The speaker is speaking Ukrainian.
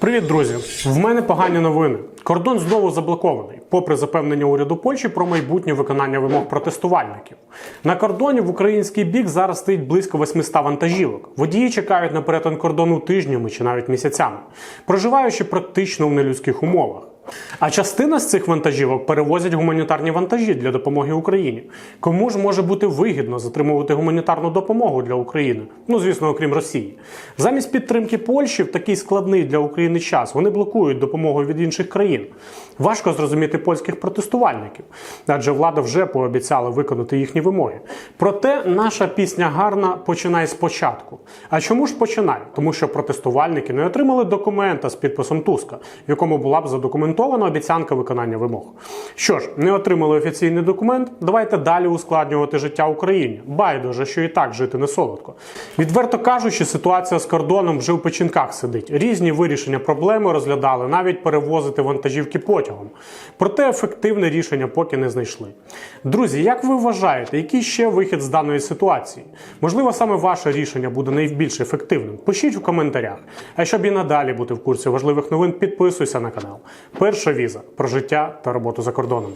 Привіт, друзі! В мене погані новини. Кордон знову заблокований, попри запевнення уряду Польщі про майбутнє виконання вимог протестувальників. На кордоні в український бік зараз стоїть близько 800 вантажівок. Водії чекають на перетин кордону тижнями чи навіть місяцями, проживаючи практично в нелюдських умовах. А частина з цих вантажівок перевозять гуманітарні вантажі для допомоги Україні. Кому ж може бути вигідно затримувати гуманітарну допомогу для України? Ну звісно, окрім Росії. Замість підтримки Польщі в такий складний для України час вони блокують допомогу від інших країн. Важко зрозуміти польських протестувальників, адже влада вже пообіцяла виконати їхні вимоги. Проте наша пісня гарна починає спочатку. А чому ж починає? Тому що протестувальники не отримали документа з підписом Туска, в якому була б задокументована обіцянка виконання вимог. Що ж, не отримали офіційний документ. Давайте далі ускладнювати життя Україні. Байдуже, що і так жити не солодко. Відверто кажучи, ситуація з кордоном вже в печінках сидить. Різні вирішення проблеми розглядали, навіть перевозити вантажівки потягом. Проте ефективне рішення поки не знайшли. Друзі, як ви вважаєте, який ще вихід з даної ситуації? Можливо, саме ваше рішення буде найбільш ефективним? Пишіть у коментарях. А щоб і надалі бути в курсі важливих новин, підписуйся на канал. Перша віза про життя та роботу за кордоном.